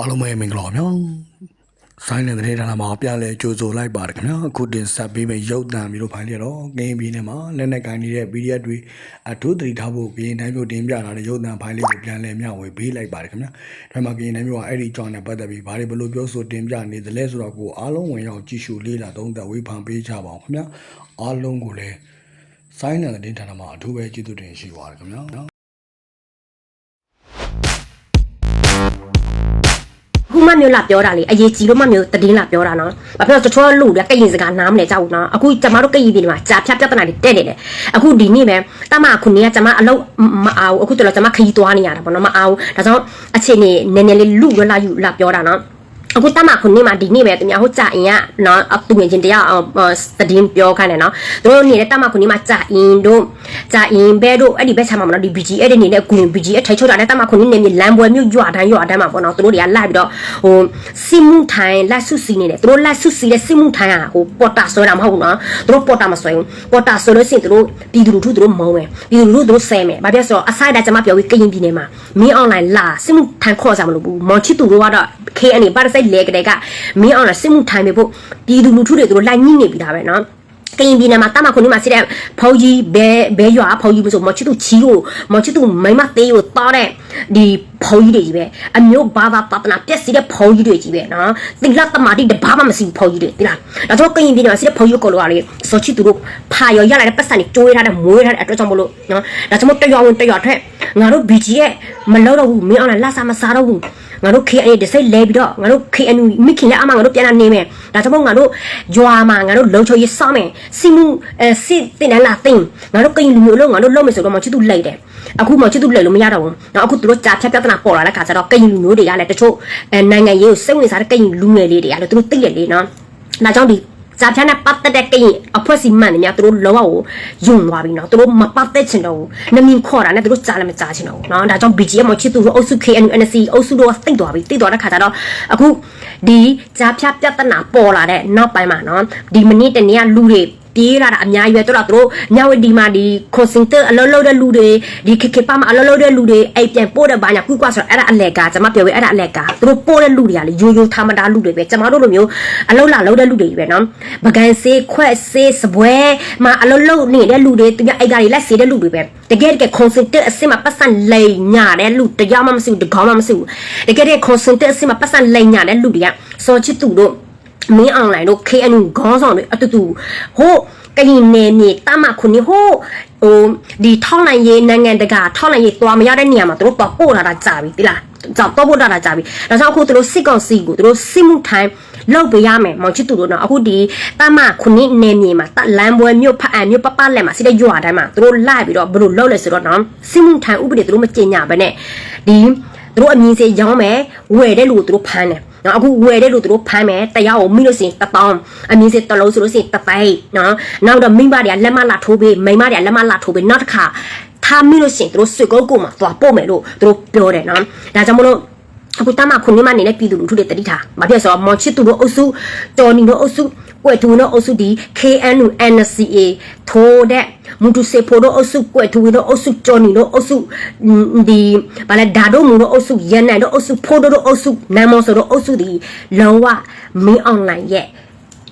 အားလုံးပဲမင်္ဂလာပါဗျာဆိုင်တဲ့တဲ့ဌာနမှာပြန်လဲကြိုဆိုလိုက်ပါတယ်ခင်ဗျာအခုတင်ဆက်ပေးမယ့်ရုပ်သံမျိုးတို့ဖိုင်လျက်တော့ဂိမ်းပြည်နယ်မှာလက်နက်ကိုင်းနေတဲ့ PDF တွေအထူးသတိထားဖို့ကရင်တိုင်းမျိုးတင်ပြလာတဲ့ရုပ်သံဖိုင်လေးကိုပြန်လဲမျှဝေပေးလိုက်ပါတယ်ခင်ဗျာဒါမှကရင်တိုင်းမျိုးကအဲ့ဒီကြောင်းနဲ့ပတ်သက်ပြီးဘာတွေဘလို့ပြောဆိုတင်ပြနေသလဲဆိုတော့ကိုအားလုံးဝင်ရောက်ကြည့်ရှုလေ့လာသုံးသပ်ဝေဖန်ပေးကြပါအောင်ခင်ဗျာအားလုံးကိုလည်းဆိုင်တဲ့တဲ့ဌာနမှာအထူးပဲကျေးဇူးတင်ရှိပါတယ်ခင်ဗျာ ခုမှမျိုးလာပြောတာလေအရေးကြီးလို့မှမျိုးတည်င်းလာပြောတာနော်ဘာဖြစ်လို့တချို့လူတွေကကရင်စကားနားမလဲကြောက်ဘူးနော်အခုကျမတို့ကရင်ပြည်မှာကြာဖြတ်ပြဿနာတွေတက်နေတယ်အခုဒီနေ့ပဲတမခုနေကကျမအလုပ်မအားဘူးအခုတော်ကျမခရီးသွားနေရတာပေါ့နော်မအားဘူးဒါကြောင့်အခြေအနေနည်းနည်းလေးလူရလာယူလာပြောတာနော် အခုတမခုနေမှာဒီနေ့ပဲသူများဟိုကြာအင်ကနော်အတူငယ်ချင်းတရားအောင်သတည်င်းပြောခိုင်းတယ်နော်သူတို့နေတဲ့တမခုနေမှာကြာအင်တို့ကြာအင်ဘဲတို့အဲ့ဒီဘက်ချာမှာမနော်ဒီ BG အဲ့ဒီနေနဲ့ကူရင် BG အထိုင်ချုပ်တာနဲ့တမခုနေနေမြေလမ်းပွဲမြို့ရွာတန်းရွာတန်းမှာပေါ့နော်သူတို့တွေကလိုက်ပြီးတော့ဟိုစီမှုထိုင်လက်ဆုစီနေတယ်သူတို့လက်ဆုစီတဲ့စီမှုထိုင်ကဟိုပေါ်တာဆွဲတာမဟုတ်ဘူးနော်သူတို့ပေါ်တာမဆွဲဘူးပေါ်တာဆွဲလို့ရှိရင်သူတို့ပြည်သူလူထုသူတို့မုံမယ်ပြည်သူလူထုသူတို့ဆဲမယ်ဘာဖြစ်ဆိုတော့အဆိုင်တာကျွန်မပြောပြီးကရင်ပြည်နယ်မှာမင်းအွန်လိုင်းလာစီမှုထိုင်ခေါ်ကြမလို့ဘူးမော်ချီတူတို့ကတော့ KN ပါရစိတ်လဲကြတဲ့ကမင်းအောင်လာစစ်မှုထိုင်ပြဖို့ပြည်သူလူထုတွေသူတို့လိုက်ညှိနေပြီဒါပဲနော်ကရင်ပြည်နယ်မှာတမခွန်ဒီမှာစစ်တဲ့ဖုန်ကြီးဘဲဘဲရွာဖုန်ကြီးမဆိုမော်ချစ်သူချီကိုမော်ချစ်သူမိမသေးကိုတောင်းတဲ့ဒီဖုန်ကြီးတွေကြီးပဲအမျိုးဘာသာပတနာပြက်စီတဲ့ဖုန်ကြီးတွေကြီးပဲနော်သီလတမာတိတဘာမှမရှိဘူးဖုန်ကြီးတွေဒီလားဒါကြောင့်ကရင်ပြည်နယ်မှာစစ်တဲ့ဖုန်ကြီးကိုလောကလေစောချစ်သူတို့ဖာရောရလာတဲ့ပတ်စံတွေတိုးရထားတဲ့မိုးရထားတဲ့အတွက်ကြောင့်မလို့နော်ဒါကြောင့်တရွာဝင်တရွာထွက်ငါတို့ BG ရဲ့မလောက်တော့ဘူးမင်းအောင်လာလဆာမစားတော့ဘူး ငါတို့ KNA တစ်စိတ်လဲပြီးတော့ငါတို့ KNU မိခင်လည်းအမငါတို့ပြန်လာနေမယ်ဒါကြောင့်မို့ငါတို့ဂျွာမှာငါတို့လုံချုံရေးစောင်းမယ်စီမှုအဲစစ်တင်လာတင်ငါတို့ကရင်လူမျိုးလုံးငါတို့လုံးမယ်ဆိုတော့မချစ်သူလိုက်တယ်အခုမချစ်သူလိုက်လို့မရတော့ဘူးနော်အခုသူတို့ကြာဖြတ်ပြဿနာပေါ်လာတဲ့ခါကျတော့ကရင်လူမျိုးတွေကလည်းတချို့အဲနိုင်ငံရေးကိုစိတ်ဝင်စားတဲ့ကရင်လူငယ်လေးတွေကလည်းသူတို့သိရလေနော်ဒါကြောင့်ဒီ ဇာဖြတ်နဲ့ပတ်သက်တဲ့ကရင်အဖွဲ့စီမှန်နေများသူတို့လောကကိုယုံသွားပြီနော်သူတို့မပတ်သက်ချင်တော့ဘူးနမင်းခေါ်တာနဲ့သူတို့ကြားလည်းမကြားချင်တော့ဘူးနော်ဒါကြောင့် BGM မချစ်သူတို့အုပ်စု KNU NC အုပ်စုတို့ကသိသွားပြီသိသွားတဲ့ခါကျတော့အခုဒီဇာဖြတ်ပြဿနာပေါ်လာတဲ့နောက်ပိုင်းမှာနော်ဒီမနေ့တနေ့ကလူတွေပြေးလာတာအများကြီးပဲတို့တော့တို့ညဝတီမှာဒီကွန်စင်တာအလုံးလုံးတဲ့လူတွေဒီခေခေပါမှာအလုံးလုံးတဲ့လူတွေအိမ်ပြန်ပို့တဲ့ဘာညာကုကွာဆိုတော့အဲ့ဒါအလဲကကျွန်မပြောပြအဲ့ဒါအလဲကတို့ပို့တဲ့လူတွေကလေရိုးရိုးထားမတာလူတွေပဲကျွန်မတို့လိုမျိုးအလုံးလာလုံးတဲ့လူတွေပဲနော်ပကံစေးခွက်စေးစပွဲမှာအလုံးလုံးနေတဲ့လူတွေသူကအိမ်ကလေးလက်စေးတဲ့လူတွေပဲတကယ်တကယ်ကွန်စင်တာအစ်မပတ်စံလိန်ညာတဲ့လူတရားမှမစုတကောင်းမှမစုတကယ်တကယ်ကွန်စင်တာအစ်မပတ်စံလိန်ညာတဲ့လူတွေကစောချစ်သူတို့ မင်းအွန်လိုင်းတို့ KNU ခေါင်းဆောင်တွေအတူတူဟိုကရင်နေမြေတမခုနေဟိုဟိုဒီထောက်နိုင်ရေးနိုင်ငံတကာထောက်နိုင်ရေးသွားမရတဲ့နေရာမှာတို့တော့ပို့လာတာကြာပြီတိလားကြောက်တော့ပို့လာတာကြာပြီဒါကြောင့်အခုတို့စစ်ကောင်စီကိုတို့စစ်မှုထိုင်းလောက်ပေးရမယ်မောင်ချစ်သူတို့နော်အခုဒီတမခုနေနေမြေမှာတလန်ပွဲမြို့ဖတ်အံမြို့ပပလက်မှာစစ်တဲ့ရွာတိုင်းမှာတို့လိုက်ပြီးတော့ဘလို့လောက်လဲဆိုတော့နော်စစ်မှုထိုင်းဥပဒေတို့မကျင်ညာပဲနဲ့ဒီတို့အမြင်စေရောင်းမယ်ဝယ်တဲ့လူကိုတို့ဖမ်းတယ် နော်အခုဝယ်တဲ့လူတို့ဖမ်းမယ်တရားကိုမိလို့စင်တပေါင်းအမြင်စစ်တလုံးဆိုလို့စင်တပိုက်နော်နောက်တော့မိမတွေကလက်မလာထိုးပေးမိမတွေကလက်မလာထိုးပေးနောက်တစ်ခါထားမိလို့စင်တို့ဆွေကုတ်ကိုမှာသွားပို့မယ်လို့တို့ပြောတယ်နော်ဒါကြောင့်မလို့အခုတမခုနေမနေတဲ့ပြည်သူလူထုတွေတတိထားမဖြစ်ဆိုတော့မော်ချစ်သူတို့အုပ်စုတော်နီတို့အုပ်စု ကွယ်သူတို့အုပ်စုဒီ KNU NCA ထိုးတဲ့မူတူစေဖို့တို့အုပ်စုကွယ်သူတို့အုပ်စုကျော်နီတို့အုပ်စုဒီဘာလဲဓာတို့မူတို့အုပ်စုရန်နိုင်တို့အုပ်စုဖိုးတို့အုပ်စုနမ်မော်ဆိုတို့အုပ်စုဒီလောဝမင်းအွန်လိုင်းရဲ့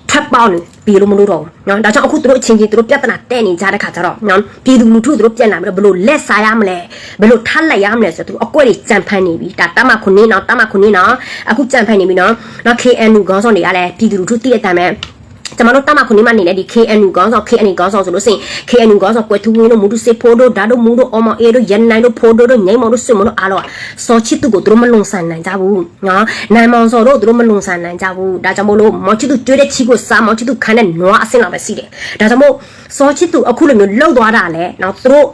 ထပ်ပေါင်းနေပြီလို့မလို့တော့ဘူးနော်ဒါကြောင့်အခုတို့အချင်းချင်းတို့ပြဿနာတဲ့နေကြတဲ့ခါကျတော့နော်ပြည်သူလူထုတို့ပြန်လာပြီးတော့ဘလို့လက်စားရမလဲဘလို့ထပ်လိုက်ရမလဲဆိုတော့အကွက်တွေကြံဖန်နေပြီဒါတမခုနေနော်တမခုနေနော်အခုကြံဖန်နေပြီနော်နော် KNU ခေါင်းဆောင်တွေကလည်းပြည်သူလူထုတည့်ရတဲ့အတိုင်းပဲ ကျွန်တော်တို့တမခုနေမှနေတဲ့ဒီ KNU ခေါင်းဆောင် KNU ခေါင်းဆောင်ဆိုလို့ရှိရင် KNU ခေါင်းဆောင်ကွယ်ထူးဝင်းတို့မူတူစေဖိုးတို့ဓာတို့မူတို့အော်မော်အေတို့ရန်နိုင်တို့ဖိုးတို့တို့ငိမ့်မော်တို့ဆွေမော်တို့အားလုံးစောချစ်သူကိုသူတို့မလုံဆန်နိုင်ကြဘူးနော်နိုင်မောင်စောတို့သူတို့မလုံဆန်နိုင်ကြဘူးဒါကြောင့်မို့လို့မော်ချစ်သူကျွေးတဲ့ချီကိုစားမော်ချစ်သူခံတဲ့နွားအစင်လာပဲစီးတယ်ဒါကြောင့်မို့စောချစ်သူအခုလိုမျိုးလှုပ်သွားတာလဲနော်သူတို့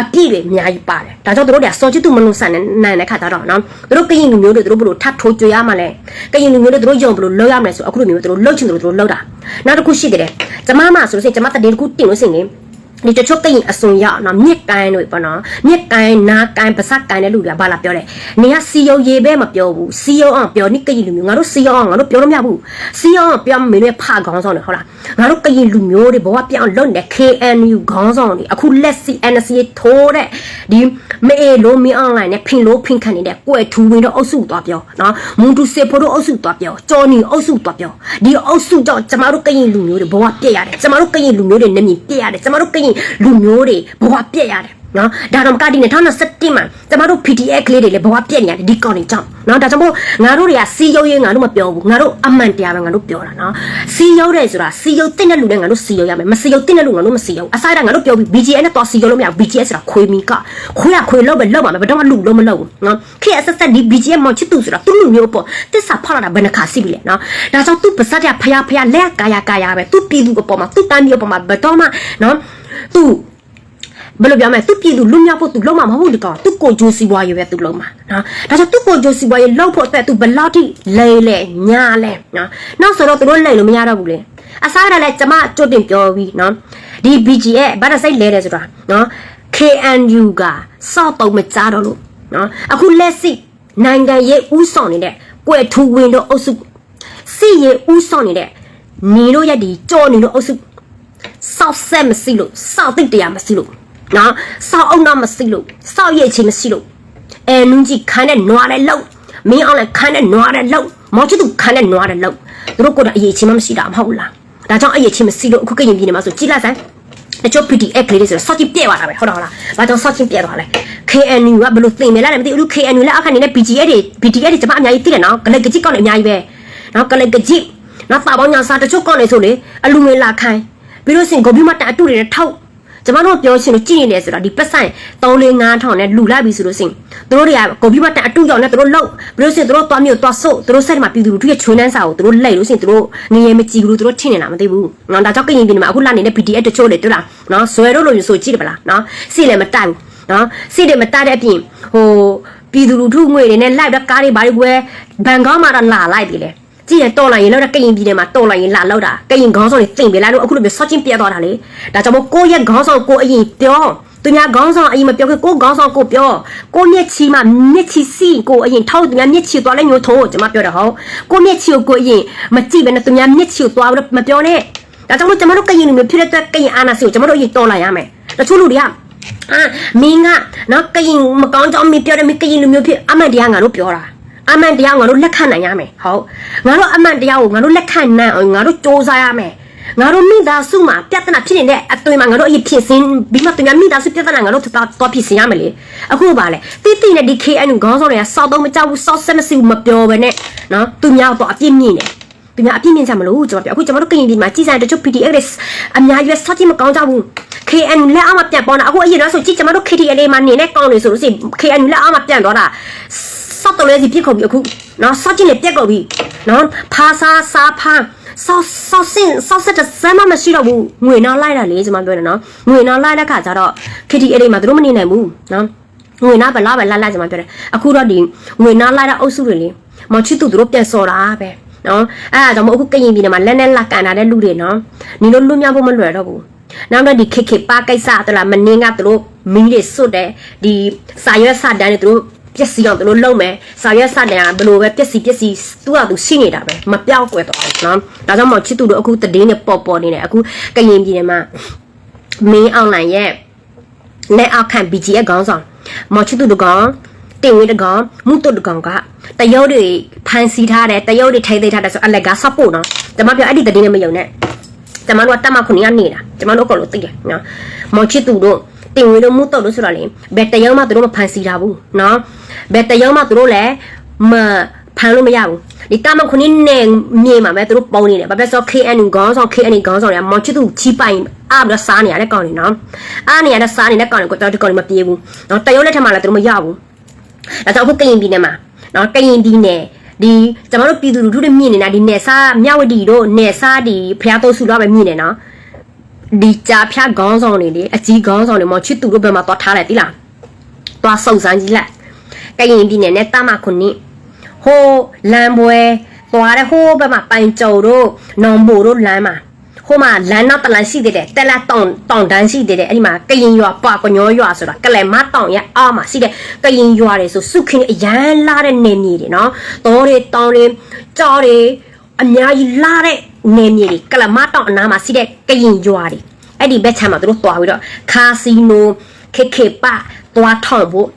အပြည့်တွေအများကြီးပါတယ်ဒါကြောင့်တို့တွေကစောချစ်သူမလုံဆန်နိုင်တဲ့ခါကြတော့နော်တို့ကရင်လူမျိုးတွေတို့ဘလို့ထပ်ထိုးကြွရမှလဲကရင်လူမျိုးတွေတို့ယုံဘလို့လောက်ရမလဲဆိုအခုလိုမျိုးတို့လှုပ်ချင်တို့တို့လှုပ်တာနောက်တစ်ခုရှိတယ်ကျမမဆိုလို့ရှိရင်ကျမတည်တစ်ခုတင်လို့ရှိရင် ဒီတချို့ကရင်အစွန်ရောက်နော်မြစ်ကိုင်းတွေပေါ့နော်မြစ်ကိုင်းနားကိုင်းပါစက်ကိုင်းတဲ့လူတွေကဘာလာပြောလဲနေကစီယုံရေပဲမပြောဘူးစီယုံအောင်ပြောနိကရင်လူမျိုးငါတို့စီယုံအောင်ငါတို့ပြောလို့မရဘူးစီယုံအောင်ပြောမင်းတို့ဖခေါင်းဆောင်တွေဟုတ်လားငါတို့ကရင်လူမျိုးတွေဘဝပြောင်းလွတ်နေ KNU ခေါင်းဆောင်တွေအခုလက်စီ NCA ထိုးတဲ့ဒီမေအေလိုမီအွန်လိုင်းနဲ့ဖင်လို့ဖင်ခံနေတဲ့ကွယ်ထူဝင်တော့အုပ်စုသွားပြောနော်မွန်တူစေဖို့တော့အုပ်စုသွားပြောကြော်နီအုပ်စုသွားပြောဒီအုပ်စုကြောင့်ကျမတို့ကရင်လူမျိုးတွေဘဝပြည့်ရတယ်ကျမတို့ကရင်လူမျိုးတွေနေမြင်ပြည့်ရတယ်ကျမတို့ကရင်လူမျိုးတွေဘဝပြည့်ရတယ်နော်ဒါတော့ကဒီနဲ့2017မှာကျမတို့ PTX ကလေးတွေလည်းဘဝပြည့်နေရတယ်ဒီကောင်တွေကြောင့်နော်ဒါကြောင့်မို့ငါတို့တွေကစီယုံရေးငါတို့မပြောဘူးငါတို့အမှန်တရားပဲငါတို့ပြောတာနော်စီယုံတယ်ဆိုတာစီယုံတင်တဲ့လူနဲ့ငါတို့စီယုံရမယ်မစီယုံတင်တဲ့လူငါတို့မစီယုံအစားတာငါတို့ပြောပြီး BGN နဲ့တော့စီယုံလို့မရဘူး BGS ဆိုတာခွေမီကခွေရခွေလို့ပဲလောက်ပါမယ်ဘယ်တော့မှလူလို့မလုပ်ဘူးနော်ခေအဆက်ဆက်ဒီ BGN မောင်ချစ်သူဆိုတာသူ့လူမျိုးပေါ့တစ္ဆာဖောက်လာတာဘယ်နှခါစီပြီလဲနော်ဒါကြောင့်သူ့ပါစက်ရဖယားဖယားလက်ကာယာကာယာပဲသူ့ပြည်သူအပေါ်မှာသူ့တန်းပြည်အပေါ်မှာဘယ်တော့မှနော် သူ့ဘယ်လိုပြောမလဲသူပြည်သူလူမျိုးဖို့သူလုံးမမဟုတ်ဒီကောင်သူကိုဂျိုစီဘွားရွယ်ပဲသူလုံးမှာနော်ဒါကြောင့်သူကိုဂျိုစီဘွားရွယ်လောက်ဖို့အတွက်သူဘယ်လောက်ထိလဲလဲညာလဲနော်နောက်ဆိုတော့သူတို့လဲလို့မရတော့ဘူးလေအစားရလဲကျမကြွတင်ပြောပြီးနော်ဒီ BG ရဲ့ဘာသာစိတ်လဲတယ်ဆိုတာနော် KNU ကစောက်တော့မကြတော့လို့နော်အခုလက်စီနိုင်ငံရေးဥဆောင်နေတဲ့ကွယ်ထူဝင်တို့အုပ်စုစီရေးဥဆောင်နေတဲ့နေတို့ရက်ဒီကြော်နေတို့အုပ်စု စောက်ဆက်မရှိလို့စောက်သိပ်တရားမရှိလို့နော်စောက်အောင်တော့မရှိလို့စောက်ရဲ့ချင်းမရှိလို့အဲနုကြီးခန်းနဲ့နွားတဲ့လောက်မင်းအောင်လည်းခန်းနဲ့နွားတဲ့လောက်မောင်ချစ်သူခန်းနဲ့နွားတဲ့လောက်သူတို့ကတော့အရေးချင်းမရှိတာမဟုတ်လားဒါကြောင့်အရေးချင်းမရှိလို့အခုကရင်ပြည်နေမှာဆိုကြည်လိုက်စမ်းတချို့ PDF ကလေးတွေဆိုစောက်ကြည့်ပြက်သွားတာပဲဟုတ်တော့ဟုတ်လားဘာကြောင့်စောက်ကြည့်ပြက်သွားလဲ KNU ကဘယ်လိုသိနေလဲမသိဘူး KNU လည်းအခါနေတဲ့ BGA တွေ BTS တွေကျွန်မအများကြီးသိတယ်နော်ကလေးကကြည့်ကောက်နေအများကြီးပဲနော်ကလေးကကြည့်နော်ပါပေါင်းညာစားတချို့ကောက်နေဆိုလေအလူငွေလာခိုင်း ပြီးလို့စင်ဂိုဘီမတန်အတူတွေနဲ့ထောက်ကျမတို့ပြောရှင်လို့ကြည့်နေတယ်ဆိုတော့ဒီပတ်ဆိုင်3 4 5ထောင်နဲ့လူလိုက်ပြီဆိုလို့စင်သူတို့တွေကဂိုဘီမတန်အတူရောက်နေသူတို့လောက်ပြီးလို့စင်သူတို့သွားမြို့သွားဆုတ်သူတို့ဆက်မှာပြည်သူလူထုရဲ့ချွေးနှန်းစာကိုသူတို့လိုက်လို့စင်သူတို့ငရေမကြည့်ဘူးသူတို့ထင်နေတာမသိဘူးနော်ဒါကြောင့်ကရင်ပြည်မှာအခုလာနေတဲ့ BDS တချို့လေတွေ့လားနော်ဇွဲတို့လိုမျိုးဆိုကြည့်တယ်ဗလားနော်စီလည်းမတိုက်ဘူးနော်စီတယ်မတိုက်တဲ့အပြင်ဟိုပြည်သူလူထုငွေတွေနဲ့လိုက်တော့ကားတွေဘာတွေကွယ်ဘန်ကောက်မှာတော့လာလိုက်ပြီလေ ကြည့်ရတော်လိုက်ရင်လောက်တဲ့ကရင်ပြည်နယ်မှာတော်လိုက်ရင်လာလောက်တာကရင်ခေါင်းဆောင်တွေသိမ့်ပေးလိုက်လို့အခုလိုမျိုးဆော့ချင်းပြတ်သွားတာလေဒါကြောင့်မို့ကိုယ့်ရဲ့ခေါင်းဆောင်ကိုအရင်ပြောသူများခေါင်းဆောင်အရင်မပြောခဲ့ကိုခေါင်းဆောင်ကိုပြောကိုမျက်ချီမှာမျက်ချီစီကိုအရင်ထောက်သူများမျက်ချီသွားလဲမျိုးထိုးကျွန်မပြောတာဟုတ်ကိုမျက်ချီကိုကိုအရင်မကြည့်ဘဲနဲ့သူများမျက်ချီကိုသွားမပြောနဲ့ဒါကြောင့်မို့ကျွန်တော်တို့ကရင်လူမျိုးဖြစ်တဲ့အတွက်ကရင်အာနာစီကိုကျွန်တော်တို့အရင်တော်လိုက်ရမယ်တချို့လူတွေကအာမင်းကနော်ကရင်မကောင်းကြောင်းမင်းပြောတယ်မင်းကရင်လူမျိုးဖြစ်အမှန်တရားငါတို့ပြောတာ အမှန်တရားငါတို့လက်ခံနိုင်ရမယ်ဟုတ်ငါတို့အမှန်တရားကိုငါတို့လက်ခံနိုင်အောင်ငါတို့စ조사ရမယ်ငါတို့မိသားစုမှာပြဿနာဖြစ်နေတဲ့အသွင်မှာငါတို့အရင်ဖြစ်စင်းပြီးမှသူများမိသားစုပြဿနာငါတို့တော့တော့ဖြစ်စင်းရမယ်လေအခုပါလေတိတိနဲ့ဒီ KN ခေါင်းဆောင်တွေကစောက်တော့မကြောက်ဘူးစောက်ဆက်မရှိဘူးမပြောဘဲနဲ့နော်သူများတော့အပြစ်မြင့်နေသူများအပြစ်မြင့်ကြမလို့ကျွန်တော်ပြောအခုကျွန်တော်တို့ကရင်ပြည်မှာကြီးစံတချို့ PDF တွေအများကြီးစောက်ကြည့်မကောင်းကြဘူး KN လက်အောက်မှာပြန်ပေါ်တာအခုအရင်တော့ဆိုကြည့်ကျွန်တော်တို့ KTL မှာနေတဲ့ကောင်းတွေဆိုလို့ရှိရင် KN လက်အောက်မှာပြန်သွားတာစော က်တော်လေးစီပြစ်ကုန်ပြီအခုနော်စောက်ချင်းလေးပြက်ကုန်ပြီနော်ဖာစာစာဖာစောက်စောက်စင်စောက်ဆက်တဲ့စမ်းမမရှိတော့ဘူးငွေနောက်လိုက်တာလေကျွန်မပြောတယ်နော်ငွေနောက်လိုက်တဲ့ခါကျတော့ KTL တွေမှာသူတို့မနေနိုင်ဘူးနော်ငွေနာပဲလားပဲလာလာကျွန်မပြောတယ်အခုတော့ဒီငွေနာလိုက်တဲ့အုပ်စုတွေလေမောင်ချစ်သူတို့ပြန်စော်တာပဲနော်အဲ့ဒါကြောင့်မို့အခုကရင်ပြည်နယ်မှာလက်နဲ့လက်ကန်တာတဲ့လူတွေနော်ညီတို့လွတ်မြောက်ဖို့မလွယ်တော့ဘူးနောက်တော့ဒီခေခေပါကိစ္စတလားမင်းကသူတို့မီးတွေစွတ်တယ်ဒီစာရွက်စာတန်းတွေသူတို့ ပျက်စီးအောင်သူတို့လုပ်မယ်စာရွက်စတဲ့ကဘလို့ပဲပျက်စီးပျက်စီးသူကသူရှိနေတာပဲမပြောက်ကွယ်တော့ဘူးနော်ဒါကြောင့်မို့ချစ်သူတို့အခုတည်င်းနဲ့ပေါ်ပေါ်နေတယ်အခုကရင်ပြည်နယ်မှာမင်းအွန်လိုင်းရဲ့လက်အောက်ခံ BG ရဲ့ခေါင်းဆောင်မော်ချစ်သူတို့ကောင်တင်ဝေးတကောင်မှုတုတ်တကောင်ကတရုတ်တွေဖန်စီထားတယ်တရုတ်တွေထိသိထားတယ်ဆိုအလက်ကဆော့ဖို့နော်ကျွန်မပြောအဲ့ဒီတည်င်းနဲ့မယုံနဲ့ကျွန်မတို့ကတတ်မှခုနှစ်ရနေတာကျွန်မတို့အကုန်လုံးသိတယ်နော်မော်ချစ်သူတို့ တင်ဝေးတို့မှုတုတ်လို့ဆိုတော့လေဘယ်တရုတ်မှသူတို့မဖန်စီတာဘူးနော်ဘယ်တရုတ်မှသူတို့လည်းမဖန်လို့မရဘူးဒီတမခုနှစ်နဲ့မြေမှာပဲသူတို့ပုံနေတယ်ဘာပဲဆို KNU ခေါင်းဆောင် KNU ခေါင်းဆောင်တွေကမော်ချစ်သူချီပိုင်အားပြီးတော့စားနေရတဲ့ကောင်တွေနော်အားနေရတဲ့စားနေတဲ့ကောင်တွေကိုတော့ဒီကောင်တွေမပြေဘူးနော်တရုတ်လက်ထက်မှာလည်းသူတို့မရဘူးဒါကြောင့်အခုကရင်ပြည်နယ်မှာနော်ကရင်ပြည်နယ်ဒီကျွန်တော်တို့ပြည်သူလူထုတွေမြင်နေတာဒီနယ်စားမြဝတီတို့နယ်စားဒီဖျားတိုးစုတော့ပဲမြင်နေနော် ဒီကြာဖျားခေါင်းဆောင်တွေလေအကြီးခေါင်းဆောင်တွေမော်ချစ်သူတို့ဘယ်မှာသွားထားလိုက်တိလားသွားစုံစမ်းကြည့်လိုက်ကရင်ပြည်နယ်နဲ့တမခုနှစ်ဟိုလမ်းပွဲသွားတဲ့ဟိုဘက်မှာပိုင်ကြုံတို့နောင်ဘိုတို့လမ်းမှာဟဟိုမှာလမ်းနောက်တလန်ရှိသေးတယ်တက်လက်တောင်တောင်တန်းရှိသေးတယ်အဲ့ဒီမှာကရင်ရွာပွားကညောရွာဆိုတာကလဲမတောင်ရဲ့အားမှာရှိတဲ့ကရင်ရွာတွေဆိုစုခင်းအရန်လာတဲ့နေမြေတွေနော်တောတွေတောင်တွေကြောတွေအများကြီးလာတဲ့ နေမြေတွေကလမတောင်အနားမှာရှိတဲ့ကရင်ရွာတွေအဲ့ဒီဘက်ခြမ်းမှာသူတို့တွားပြီးတော့ခါစီနိုခေခေပတွားထောင်ဖို့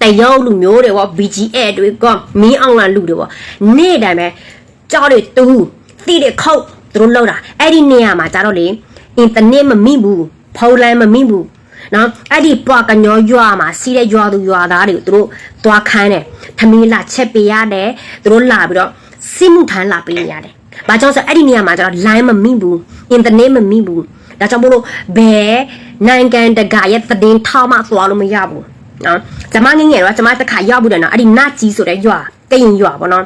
တရုတ်လူမျိုးတွေပေါ့ BGA တွေကမင်းအောင်လာလူတွေပေါ့နေ့တိုင်းပဲကြောက်တွေတူးတိတဲ့ခုတ်သူတို့လောက်တာအဲ့ဒီနေရာမှာကြတော့လေအင်တာနက်မမိဘူးဖုန်းလိုင်းမမိဘူးနော်အဲ့ဒီပွားကညောရွာမှာစီးတဲ့ရွာသူရွာသားတွေကိုသူတို့သွားခိုင်းတယ်ထမင်းလာချက်ပေးရတယ်သူတို့လာပြီးတော့စိမှုထမ်းလာပေးနေရတယ် ဘာကြောင့်ဆိုအဲ့ဒီနေရာမှာကျတော့ line မမိဘူးအင်တာနက်မမိဘူးဒါကြောင့်မို့လို့ဘယ်နိုင်ငံတကာရဲ့သတင်းထောက်မှသွားလို့မရဘူးနော်ကျမငယ်ငယ်တော့ကျမတစ်ခါရောက်ဘူးတယ်နော်အဲ့ဒီနတ်ကြီးဆိုတဲ့ရွာကရင်ရွာပေါ့နော်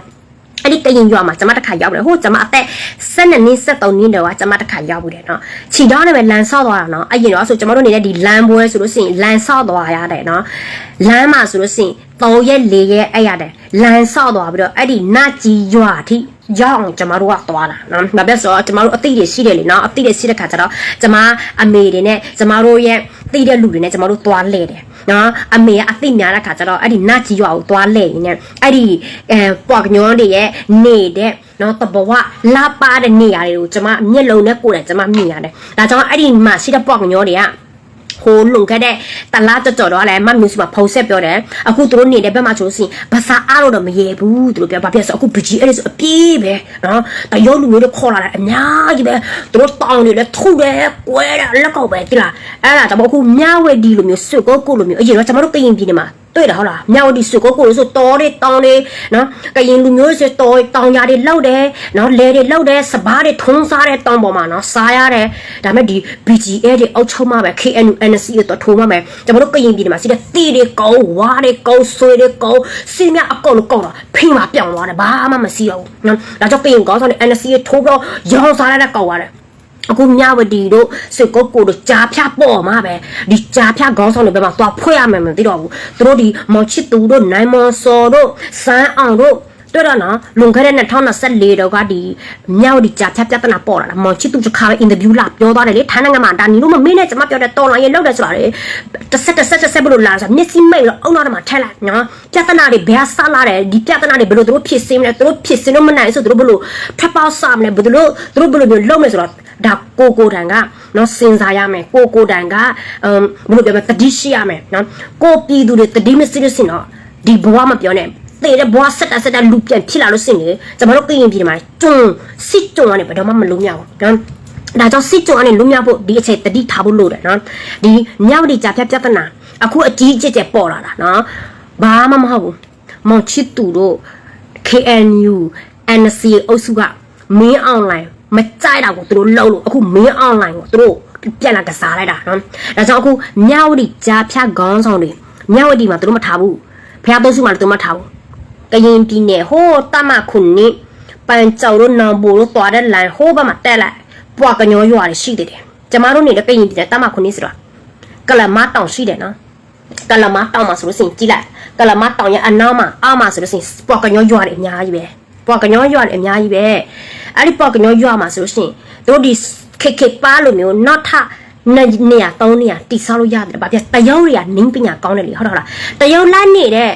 အဲ့ဒီကရင်ရွာမှာကျမတစ်ခါရောက်တယ်ဟိုကျမအသက်12နှစ်13နှစ်တော့ကျမတစ်ခါရောက်ဘူးတယ်နော်ခြေတောင်းနဲ့ပဲလမ်းဆောက်သွားတာနော်အဲ့ရင်တော့ဆိုကျမတို့နေတဲ့ဒီလမ်းပွဲဆိုလို့ရှိရင်လမ်းဆောက်သွားရတယ်နော်လမ်းမှာဆိုလို့ရှိရင်3ရက်4ရက်အဲ့ရတယ်လမ်းဆောက်သွားပြီးတော့အဲ့ဒီနတ်ကြီးရွာအထိရောက်အောင်ကျမတို့ကသွားတာနော်။ဒါပြဆိုတော့ကျမတို့အသိတွေရှိတယ်လေနော်။အသိတွေရှိတဲ့ခါကျတော့ကျမအမေတွေနဲ့ကျမတို့ရဲ့ သိတဲ့လူတွေနဲ့ကျမတို့သွားလဲတယ်။နော်။အမေကအသိများတဲ့ခါကျတော့အဲ့ဒီနတ်ကြီးရွာကိုသွားလဲရင်းနဲ့အဲ့ဒီအဲပွားကညောတွေရဲ့နေတဲ့နော်တဘဝလာပါတဲ့နေရာတွေကိုကျမမျက်လုံးနဲ့ကိုယ်နဲ့ကျမမြင်ရတယ်။ဒါကြောင့်အဲ့ဒီမှာရှိတဲ့ပွားကညောတွေက ဟိုလုံခဲ့တဲ့တလားကြော်ကြော်တော့လည်းမမျိုးစီမှာဖုံးဆက်ပြောတယ်အခုသူတို့နေတဲ့ဘက်မှာဆိုလို့ရှိရင်ဘာသာအားလို့တော့မရေဘူးသူတို့ပြောဘာဖြစ်လဲဆိုအခု BG အဲ့ဒါဆိုအပြေးပဲနော်တရုတ်လူမျိုးတွေခေါ်လာတယ်အများကြီးပဲသူတို့တောင်းနေလဲထုတယ်ကွဲတယ်လက်ကောက်ပဲတိလားအဲ့ဒါတော့အခုမြဝတီလိုမျိုးစွတ်ကိုကိုလိုမျိုးအရင်တော့ကျွန်တော်တို့ကရင်ပြည်နေမှာတွေ့တာဟုတ်လားမြောက်ဒီစုကိုကိုလို့ဆိုတော်တွေတောင်းတွေနော်ကရင်လူမျိုးဆိုတော်တောင်းကြတွေလောက်တယ်နော်လဲတွေလောက်တယ်စပားတွေထုံးစားတဲ့တောင်းပေါ်မှာနော်စားရတယ်ဒါမဲ့ဒီ BGA တွေအောက်ချုံမှာပဲ KNU NC တွေတော့ထိုးမှာပဲကျွန်တော်တို့ကရင်ပြည်မှာစီတဲ့တီတွေကောင်းဝါတွေကောင်းဆွေတွေကောင်းစီမြအကုန်လုံးကောင်းတော့ဖိမှာပြောင်းသွားတယ်ဘာမှမရှိတော့ဘူးနော်ဒါကြောင့်ကရင်ကောင်းဆောင်တဲ့ NC တွေထိုးပြီးတော့ရောင်းစားရတဲ့ကောက်သွားတယ် အခုမြဝတီတို့စစ်ကုတ်ကိုတို့ကြားဖြတ်ပေါ်မှာပဲဒီကြားဖြတ်ခေါင်းဆောင်တွေဘက်မှာသွားဖွဲ့ရမယ်မသိတော့ဘူးသူတို့ဒီမောင်ချစ်သူတို့နိုင်မော်စော်တို့စမ်းအောင်တို့ တွေ့တော့နော်လွန်ခဲ့တဲ့2024တော့ကဒီမြောက်ဒီကြားဖြတ်ပြဿနာပေါ်လာတာမောင်ချစ်သူတစ်ခါပဲအင်တာဗျူးလာပြောသွားတယ်လေထိုင်းနိုင်ငံမှာဒါနီတို့မမင်းနဲ့ကျွန်မပြောတဲ့တော်လိုင်းရေလောက်တယ်ဆိုတာလေတစ်ဆက်တစ်ဆက်တစ်ဆက်ဘလို့လာဆိုမျက်စိမိတ်တော့အုံနောက်ထဲမှာထက်လိုက်နော်ပြဿနာတွေဘယ်ဆလာတယ်ဒီပြဿနာတွေဘယ်လိုသူတို့ဖြစ်စင်းမလဲသူတို့ဖြစ်စင်းလို့မနိုင်ဆိုသူတို့ဘလို့ထပ်ပေါက်စားမလဲဘယ်လိုသူတို့ဘယ်လိုမျိုးလုပ်မယ်ဆိုတော့ဒါကိုကိုတန်ကနော်စင်စားရမယ်ကိုကိုတန်ကအမ်ဘယ်လိုပြောမလဲတတိရှိရမယ်နော်ကိုပြည်သူတွေတတိမရှိလို့စင်တော့ဒီဘဝမပြောနဲ့ တဲ့တဲ့ဘွားဆက်တာဆက်တာလူပြန်ဖြစ်လာလို့စင်လေကျွန်တော်တို့ကရင်ပြည်မှာကျွန်းစစ်ကျွန်းကနေဘယ်တော့မှမလုံးမြောက်ဘူးနော်ဒါကြောင့်စစ်ကြုံအနေလွတ်မြောက်ဖို့ဒီအချိန်တတိထားဖို့လိုတယ်နော်ဒီမြောက်ဒီကြာဖြတ်ပြဿနာအခုအကြီးအကျယ်ကျယ်ပေါ်လာတာနော်ဘာမှမဟုတ်ဘူးမောင်ချစ်သူတို့ KNU NC အုပ်စုကမင်းအွန်လိုင်းမကြိုက်တာကိုသူတို့လုံးလို့အခုမင်းအွန်လိုင်းကိုသူတို့ပြန်လာကစားလိုက်တာနော်ဒါကြောင့်အခုမြောက်ဒီကြာဖြတ်ခေါင်းဆောင်တွေမြောက်ဒီမှာသူတို့မထားဘူးဖះသုံးစုမှာလည်းသူတို့မထားဘူး ကရင်ပြည်နယ်ဟိုတမခုန်နိပန်ကြောက်တို့နောင်ပိုတို့သွားတဲ့ line ဟိုဘက်မှာတက်လိုက်ပွားကညောရွာတွေရှိသေးတယ်ကျမတို့နေတဲ့ကရင်ပြည်နယ်တမခုန်နိဆိုတော့ကလမတောင်ရှိတယ်နော်ကလမတောင်မှာဆိုလို့ရှိရင်ကြည့်လိုက်ကလမတောင်ရဲ့အနောက်မှာအောက်မှာဆိုလို့ရှိရင်ပွားကညောရွာတွေအများကြီးပဲပွားကညောရွာတွေအများကြီးပဲအဲ့ဒီပွားကညောရွာမှာဆိုလို့ရှိရင်တို့ဒီခေခေပါလိုမျိုးနောက်ထနေနေရသုံးနေရတိဆောက်လို့ရတယ်ဗာပြတရုတ်တွေကနင်းပညာကောင်းတယ်လေဟုတ်တော့ဟုတ်လားတရုတ်လက်နေတဲ့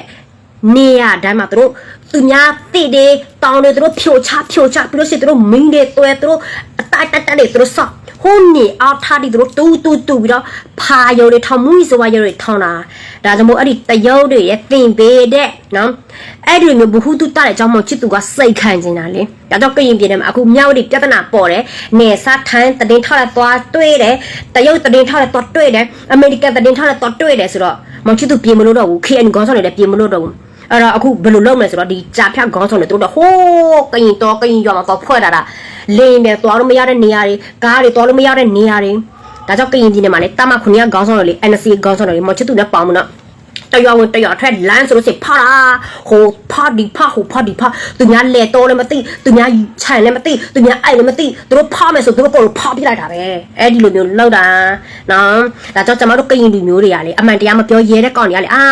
နေရတိုင်းမှာတို့သူများတိတွေတောင်းတွေတို့ဖြိုချဖြိုချပြီးလို့ရှိရင်တို့မင်းတွေတွဲတို့အတိုက်တက်တက်တွေတို့ဆောက်ဟိုနေအောက်ထားဒီတို့တူတူတူပြီးတော့ဖာရုံတွေထောင်မှုဆိုပါရုံတွေထောင်တာဒါကြောင့်မို့အဲ့ဒီတရုတ်တွေရဲ့တင်ပေးတဲ့နော်အဲ့ဒီလိုမျိုးဘ ഹു တုတတဲ့အကြောင်းမို့ချစ်သူကစိတ်ခံနေတာလေဒါတော့ကရင်ပြည်နယ်မှာအခုမြောက်ဒီပြဿနာပေါ်တယ်နေစားထိုင်းတည်င်းထောက်လက်သွားတွေ့တယ်တရုတ်တည်င်းထောက်လက်သွားတွေ့တယ်အမေရိကန်တည်င်းထောက်လက်သွားတွေ့တယ်ဆိုတော့မောင်ချစ်သူပြင်မလို့တော့ဘူး KN ကောင်းဆောင်တွေလည်းပြင်မလို့တော့ဘူး အဲ့တော့အခုဘယ်လိုလုပ်မလဲဆိုတော့ဒီကြာဖြတ်ခေါင်းဆောင်တွေတို့တော့ဟိုးကရင်တော့ကရင်ရွာမှာတော့ဖွဲ့တာတာလင်းပဲသွားလို့မရတဲ့နေရာတွေကားတွေသွားလို့မရတဲ့နေရာတွေဒါကြောင့်ကရင်ပြည်နယ်မှာလေတမခုနှစ်ခေါင်းဆောင်တွေလေ NC ခေါင်းဆောင်တွေမော်ချစ်သူလည်းပေါအောင်မနော် တရွာဝင်တရွာထွက်လမ်းဆိုလို့စိဖာလာဟိုဖာဒီဖာဟိုဖာဒီဖာသူများလေတော်လည်းမသိသူများခြံလည်းမသိသူများအိုက်လည်းမသိသူတို့ဖာမယ်ဆိုသူတို့ကိုဖာပြလိုက်တာပဲအဲ့ဒီလိုမျိုးလောက်တာနော်ဒါကြောင့်ကျွန်တော်တို့ကရင်လူမျိုးတွေကလေအမှန်တရားမပြောရဲတဲ့ကောင်တွေကလေအာ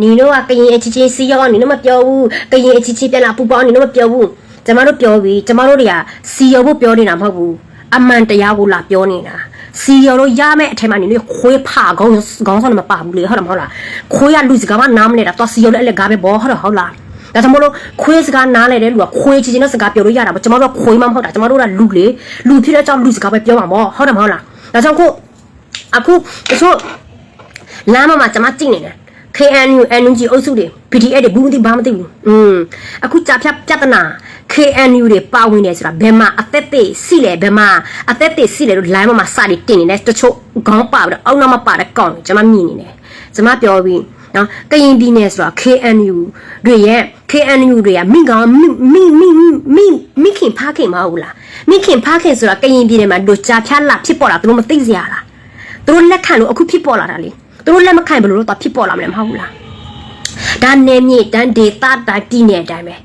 နီတို့ကကရင်အချင်းချင်းစီရောနီတို့မပြောဘူးကရင်အချင်းချင်းပြန်လာပူပေါင်းနီတို့မပြောဘူးကျမတို့ပြောပြီးကျမတို့တွေကစီရောဖို့ပြောနေတာမဟုတ်ဘူးအမှန်တရားကိုလာပြောနေတာ စီရော်တို့ရမယ့်အထက်မှာနေလို့ခွေးဖာကောင်းခေါင်းဆောင်နေမပါဘူးလေဟုတ်တယ်မဟုတ်လားခွေးကလူစကားမနားမလဲတာတော့စီရော်လည်းအဲ့လက်ကားပဲဘောဟုတ်တယ်ဟုတ်လားဒါကြောင့်မလို့ခွေးစကားနားလဲတဲ့လူကခွေးချင်ချင်တဲ့စကားပြောလို့ရတာပေါ့ကျွန်တော်တို့ကခွေးမမဟုတ်တာကျွန်တော်တို့ကလူလေလူဖြစ်တဲ့ကြောင့်လူစကားပဲပြောမှာပေါ့ဟုတ်တယ်မဟုတ်လားဒါကြောင့်ခုအခုတချို့လမ်းမှာကျွန်မကြည့်နေတယ် KNU NUG အုပ်စုတွေ PDF တွေဘူးမသိဘာမသိဘူးอืมအခုကြာဖြတ်ပြဿနာ KNU တွေပါဝင်နေဆိုတာဘယ်မှာအသက်သေးစီလဲဘယ်မှာအသက်သေးစီလဲလို့ line မှာစပြီးတင်နေတယ်တချို့ခေါင်းပါပြီးတော့အောက်နောက်မှာပါတဲ့ကောင်ကျွန်မမြင်နေတယ်ကျွန်မပြောပြီးနော်ကရင်ပြည်နယ်ဆိုတာ KNU တွေရဲ့ KNU တွေကမိကောင်မိမိမိမိမိခင်ဖားခင်မဟုတ်လားမိခင်ဖားခင်ဆိုတာကရင်ပြည်နယ်မှာတို့ကြာဖြတ်လာဖြစ်ပေါ်လာသူတို့မသိစရာလားသူတို့လက်ခံလို့အခုဖြစ်ပေါ်လာတာလေသူတို့လက်မခံဘယ်လိုလုပ်တော့ဖြစ်ပေါ်လာမလဲမဟုတ်ဘူးလားဒါနယ်မြေတန်းဒေသတိုင်းပြည်နယ်အတိုင်းပဲ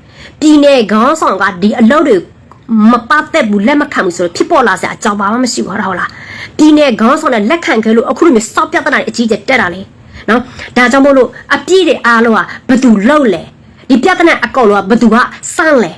ပြည်နယ်ခေါင်းဆောင်ကဒီအလုပ်တွေမပတ်သက်ဘူးလက်မခံဘူးဆိုတော့ဖြစ်ပေါ်လာစရာအကြောင်းဘာမှမရှိဘူးဟုတ်လားပြည်နယ်ခေါင်းဆောင်နဲ့လက်ခံခဲ့လို့အခုလိုမျိုးစောက်ပြဿနာတွေအကြီးကျယ်တက်တာလေနော်ဒါကြောင့်မို့လို့အပြည့်တွေအားလုံးကဘယ်သူလုပ်လဲဒီပြဿနာအကောက်လုံးကဘယ်သူကစမ်းလဲ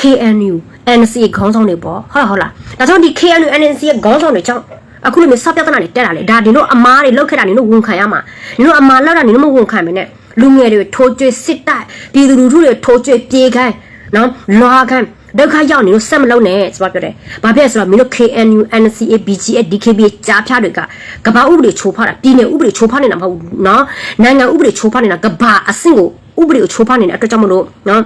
KNU NC ခေါင်းဆောင်တွေပေါ့ဟုတ်လားဟုတ်လားဒါကြောင့်ဒီ KNU NC ရဲ့ခေါင်းဆောင်တွေကြောင့်အခုလိုမျိုးစပြဿနာတွေတက်လာလေဒါဒီတို့အမားတွေလောက်ခဲ့တာနေတို့ဝန်ခံရမှာနေတို့အမားလောက်တာနေတို့မဝန်ခံမနဲ့လူငယ်တွေထိုးကျွေးစစ်တိုက်ပြည်သူလူထုတွေထိုးကျွေးပြေးခိုင်း နော်လွာခိုင်းဒုက္ခရောက်နေလို့ဆက်မလုံးနဲ့ကျွန်တော်ပြောတယ်။ဘာဖြစ်လဲဆိုတော့မင်းတို့ KNU NCA BGA DKB ကြားဖြားတွေကကဘာဥပဒေချိုးဖောက်တာပြည်နယ်ဥပဒေချိုးဖောက်နေတာမဟုတ်ဘူးနော်။နိုင်ငံဥပဒေချိုးဖောက်နေတာကဘာအဆင့်ကိုဥပဒေကိုချိုးဖောက်နေတဲ့အတွက်ကြောင့်မလို့နော်